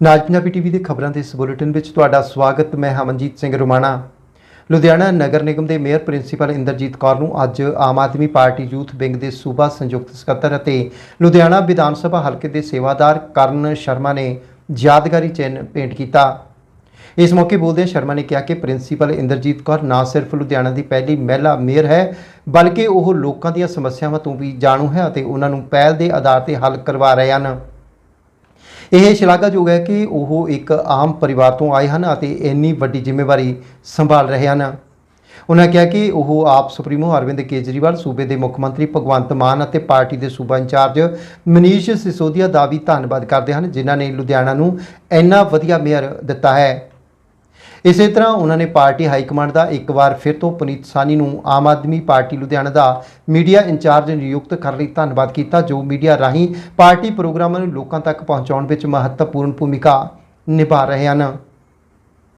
ਨਾਜ Punjabi TV ਦੇ ਖਬਰਾਂ ਦੇ ਇਸ ਬੁਲੇਟਿਨ ਵਿੱਚ ਤੁਹਾਡਾ ਸਵਾਗਤ, ਮੈਂ ਹਮਨਜੀਤ ਸਿੰਘ ਰੋਮਾਣਾ। ਲੁਧਿਆਣਾ ਨਗਰ ਨਿਗਮ ਦੇ ਮੇਅਰ ਪ੍ਰਿੰਸੀਪਲ ਇੰਦਰਜੀਤ ਕੌਰ ਨੂੰ ਅੱਜ Aam Aadmi party youth wing ਦੇ ਸੂਬਾ ਸੰਯੁਕਤ ਸਕੱਤਰ ਅਤੇ ਲੁਧਿਆਣਾ ਵਿਧਾਨ ਸਭਾ ਹਲਕੇ ਦੇ ਸੇਵਾਦਾਰ ਕਰਨ ਸ਼ਰਮਾ ਨੇ ਯਾਦਗਾਰੀ ਚਿੰਨ੍ਹ ਭੇਂਟ ਕੀਤਾ। ਇਸ ਮੌਕੇ ਬੋਲਦਿਆਂ ਸ਼ਰਮਾ ਨੇ ਕਿਹਾ ਕਿ ਪ੍ਰਿੰਸੀਪਲ ਇੰਦਰਜੀਤ ਕੌਰ ਨਾ ਸਿਰਫ ਲੁਧਿਆਣਾ ਦੀ ਪਹਿਲੀ ਮਹਿਲਾ ਮੇਅਰ ਹੈ, ਬਲਕਿ ਉਹ ਲੋਕਾਂ ਦੀਆਂ ਸਮੱਸਿਆਵਾਂ ਤੋਂ ਵੀ ਜਾਣੂ ਹੈ ਅਤੇ ਉਹਨਾਂ ਨੂੰ ਪਹਿਲ ਦੇ ਆਧਾਰ ਤੇ ਹੱਲ ਕਰਵਾ ਰਹੇ ਹਨ। ਇਹ ਸ਼ਲਾਘਾਯੋਗ ਹੈ ਕਿ ਉਹ ਇੱਕ ਆਮ ਪਰਿਵਾਰ ਤੋਂ ਆਏ ਹਨ ਅਤੇ ਇੰਨੀ ਵੱਡੀ ਜ਼ਿੰਮੇਵਾਰੀ ਸੰਭਾਲ ਰਹੇ ਹਨ। ਉਹਨਾਂ ਕਿਹਾ ਕਿ ਉਹ ਆਪ ਸੁਪਰੀਮੋ ਅਰਵਿੰਦ ਕੇਜਰੀਵਾਲ, ਸੂਬੇ ਦੇ ਮੁੱਖ ਮੰਤਰੀ ਭਗਵੰਤ ਮਾਨ ਅਤੇ ਪਾਰਟੀ ਦੇ ਸੂਬਾ ਇੰਚਾਰਜ ਮਨੀਸ਼ ਸਿਸੋਦੀਆ ਦਾ ਵੀ ਧੰਨਵਾਦ ਕਰਦੇ ਹਨ, ਜਿਨ੍ਹਾਂ ਨੇ ਲੁਧਿਆਣਾ ਨੂੰ ਇੰਨਾ ਵਧੀਆ ਮੇਅਰ ਦਿੱਤਾ ਹੈ। ਇਸੇ ਤਰ੍ਹਾਂ ਉਹਨਾਂ ਨੇ ਪਾਰਟੀ ਹਾਈ ਕਮਾਂਡ ਦਾ ਇੱਕ ਵਾਰ ਫਿਰ ਤੋਂ ਪੁਨੀਤ ਸਾਨੀ ਨੂੰ ਆਮ ਆਦਮੀ ਪਾਰਟੀ ਲੁਧਿਆਣਾ ਦਾ ਮੀਡੀਆ ਇੰਚਾਰਜ ਨਿਯੁਕਤ ਕਰਨ ਲਈ ਧੰਨਵਾਦ ਕੀਤਾ, ਜੋ ਮੀਡੀਆ ਰਾਹੀਂ ਪਾਰਟੀ ਪ੍ਰੋਗਰਾਮਾਂ ਨੂੰ ਲੋਕਾਂ ਤੱਕ ਪਹੁੰਚਾਉਣ ਵਿੱਚ ਮਹੱਤਵਪੂਰਨ ਭੂਮਿਕਾ ਨਿਭਾ ਰਹੇ ਹਨ।